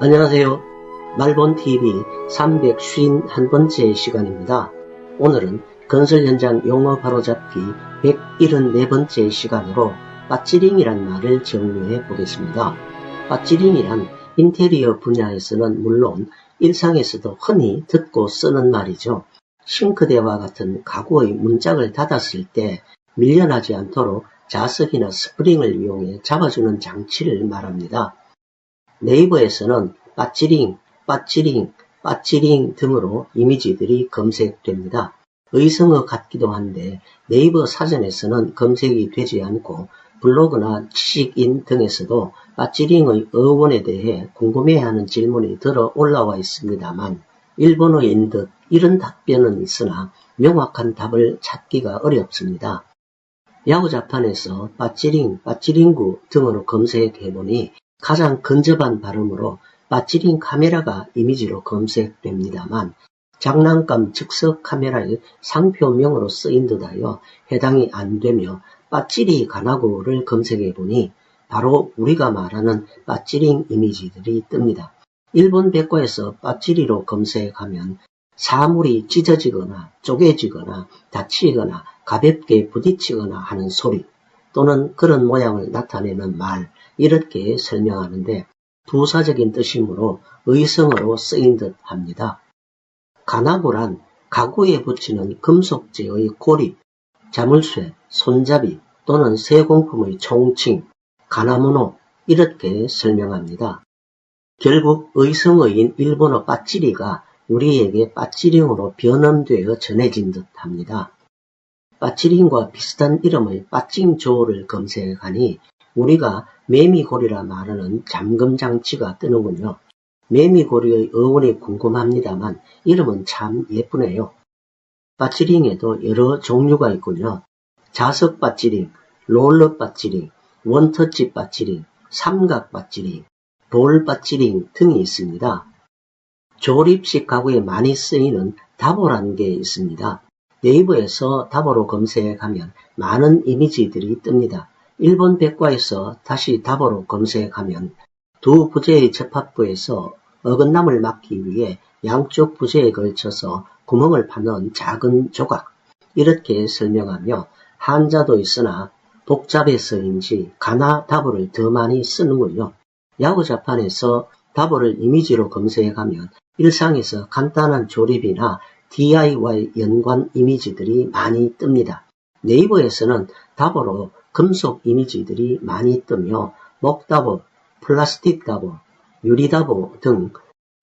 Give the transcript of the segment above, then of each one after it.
안녕하세요. 말본TV 351번째 시간입니다. 오늘은 건설 현장 용어 바로잡기 174번째 시간으로 빠찌링이란 말을 정리해 보겠습니다. 빠찌링이란 인테리어 분야에서는 물론 일상에서도 흔히 듣고 쓰는 말이죠. 싱크대와 같은 가구의 문짝을 닫았을 때 밀려나지 않도록 자석이나 스프링을 이용해 잡아주는 장치를 말합니다. 네이버에서는 빠찌링, 빠찌링, 빠찌링 등으로 이미지들이 검색됩니다. 의성어 같기도 한데 네이버 사전에서는 검색이 되지 않고 블로그나 지식인 등에서도 빠찌링의 어원에 대해 궁금해하는 질문이 들어 올라와 있습니다만 일본어인 듯 이런 답변은 있으나 명확한 답을 찾기가 어렵습니다. 야후 자판에서 빠찌링, 빠찌링구 등으로 검색해보니 가장 근접한 발음으로 빠찌링 카메라가 이미지로 검색됩니다만 장난감 즉석 카메라의 상표명으로 쓰인 듯하여 해당이 안 되며 빠찌리 가나고를 검색해 보니 바로 우리가 말하는 빠찌링 이미지들이 뜹니다. 일본 백과에서 빠찌리로 검색하면 사물이 찢어지거나 쪼개지거나 다치거나 가볍게 부딪히거나 하는 소리 또는 그런 모양을 나타내는 말 이렇게 설명하는데 부사적인 뜻이므로 의성어로 쓰인 듯 합니다. 가나고란 가구에 붙이는 금속재의 고립, 자물쇠, 손잡이 또는 세공품의 총칭, 가나모노 이렇게 설명합니다. 결국 의성어인 일본어 빠찌리가 우리에게 빠찌링으로 변환되어 전해진 듯 합니다. 빠찌링과 비슷한 이름의 빠찡조를 검색하니 우리가 매미고리라 말하는 잠금장치가 뜨는군요. 매미고리의 어원이 궁금합니다만 이름은 참 예쁘네요. 빠찌링에도 여러 종류가 있군요. 자석 빠찌링, 롤러 빠찌링, 원터치 빠찌링, 삼각 빠찌링, 볼 빠찌링 등이 있습니다. 조립식 가구에 많이 쓰이는 다보라는 게 있습니다. 네이버에서 다보로 검색하면 많은 이미지들이 뜹니다. 일본 백과에서 다시 다보로 검색하면 두 부재의 접합부에서 어긋남을 막기 위해 양쪽 부재에 걸쳐서 구멍을 파는 작은 조각 이렇게 설명하며 한자도 있으나 복잡해서인지 가나 다보를 더 많이 쓰는군요. 야구 자판에서 다보를 이미지로 검색하면 일상에서 간단한 조립이나 DIY 연관 이미지들이 많이 뜹니다. 네이버에서는 다보로 금속 이미지들이 많이 뜨며 목다보, 플라스틱 다보, 유리다보 등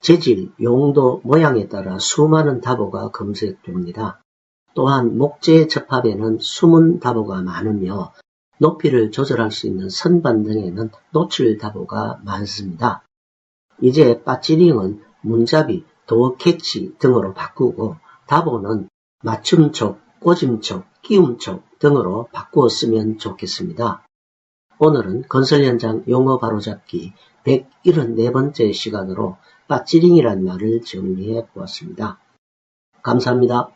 재질, 용도, 모양에 따라 수많은 다보가 검색됩니다. 또한 목재 접합에는 숨은 다보가 많으며 높이를 조절할 수 있는 선반 등에는 노출 다보가 많습니다. 이제 빠찌링은 문잡이, 도어 캐치 등으로 바꾸고 다보는 맞춤촉, 꽂음촉, 끼움촉 등으로 바꾸어 쓰면 좋겠습니다. 오늘은 건설 현장 용어 바로잡기 174번째 시간으로 빠찌링이란 말을 정리해 보았습니다. 감사합니다.